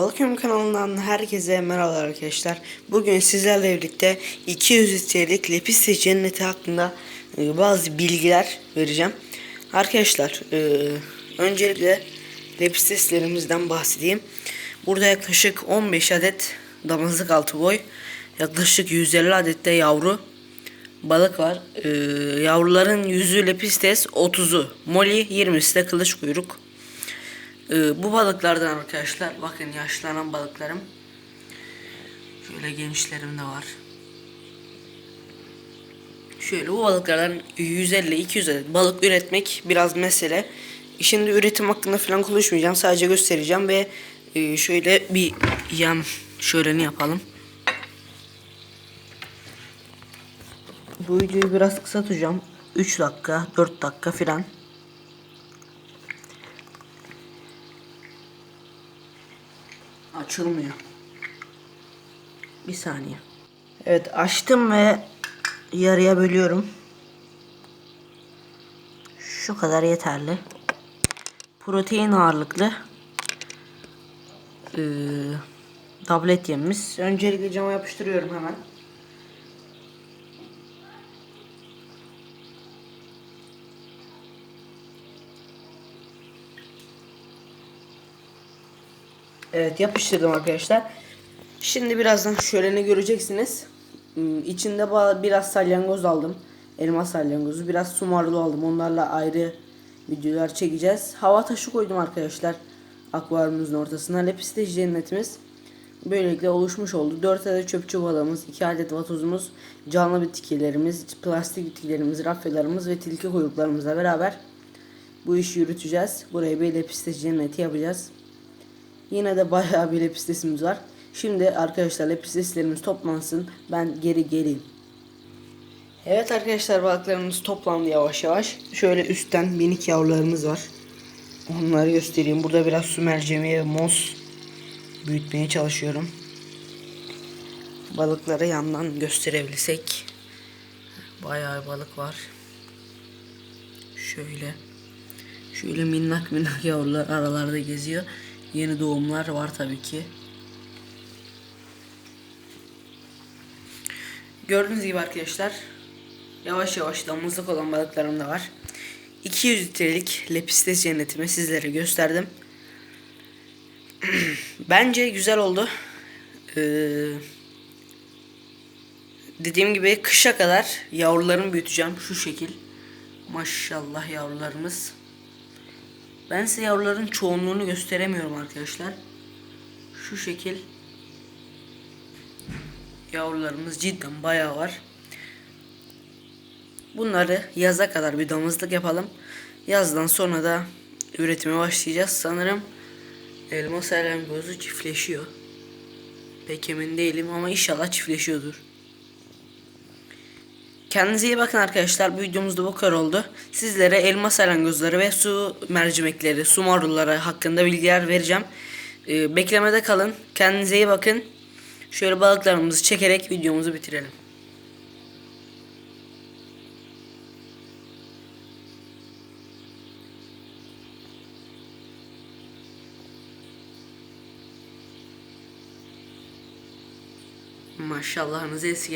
Balıkım kanalından herkese merhaba arkadaşlar. Bugün sizlerle birlikte 200 litrelik Lepiste Cenneti hakkında e, bazı bilgiler vereceğim. Arkadaşlar e, öncelikle Lepisteslerimizden bahsedeyim. Burada yaklaşık 15 adet damızlık altı boy, yaklaşık 150 adet de yavru balık var. E, yavruların yüzü Lepistes, 30'u Moli, 20'si de kılıç kuyruk. Ee, bu balıklardan arkadaşlar bakın yaşlanan balıklarım. Şöyle gençlerim de var. Şöyle bu balıklardan 150-200 adet balık üretmek biraz mesele. Şimdi üretim hakkında falan konuşmayacağım. Sadece göstereceğim ve e, şöyle bir yan şöyle ne yapalım. Bu videoyu biraz kısa tutacağım. 3 dakika, 4 dakika falan. Açılmıyor. Bir saniye. Evet açtım ve yarıya bölüyorum. Şu kadar yeterli. Protein ağırlıklı. Ee, tablet yemimiz. Öncelikle cama yapıştırıyorum hemen. Evet yapıştırdım arkadaşlar. Şimdi birazdan şöyle ne göreceksiniz. Hmm, İçinde biraz salyangoz aldım. Elma salyangozu. Biraz sumarlı aldım. Onlarla ayrı videolar çekeceğiz. Hava taşı koydum arkadaşlar. Akvaryumumuzun ortasına. Lepiste cennetimiz. Böylelikle oluşmuş oldu. 4 adet çöpçü balığımız, 2 adet vatozumuz, canlı bitkilerimiz, plastik bitkilerimiz, rafyalarımız ve tilki kuyruklarımızla beraber bu işi yürüteceğiz. Buraya bir lepiste cenneti yapacağız. Yine de bayağı bir lepistesimiz var. Şimdi arkadaşlar lepisteslerimiz toplansın. Ben geri geleyim. Evet arkadaşlar balıklarımız toplandı yavaş yavaş. Şöyle üstten minik yavrularımız var. Onları göstereyim. Burada biraz su mercemeği ve mos büyütmeye çalışıyorum. Balıkları yandan gösterebilsek. Bayağı balık var. Şöyle. Şöyle minnak minnak yavrular aralarda geziyor. Yeni doğumlar var tabii ki. Gördüğünüz gibi arkadaşlar yavaş yavaş damızlık olan balıklarım da var. 200 litrelik lepistes cennetimi sizlere gösterdim. Bence güzel oldu. Ee, dediğim gibi kışa kadar yavrularımı büyüteceğim şu şekil. Maşallah yavrularımız. Ben size yavruların çoğunluğunu gösteremiyorum arkadaşlar. Şu şekil yavrularımız cidden bayağı var. Bunları yaza kadar bir damızlık yapalım. Yazdan sonra da üretime başlayacağız. Sanırım elma salyangozu çiftleşiyor. Pek emin değilim ama inşallah çiftleşiyordur. Kendinize iyi bakın arkadaşlar. Bu videomuzda bu kadar oldu. Sizlere elma salyangozları ve su mercimekleri, su marulları hakkında bilgiler vereceğim. Ee, beklemede kalın. Kendinize iyi bakın. Şöyle balıklarımızı çekerek videomuzu bitirelim. Maşallahınızı eski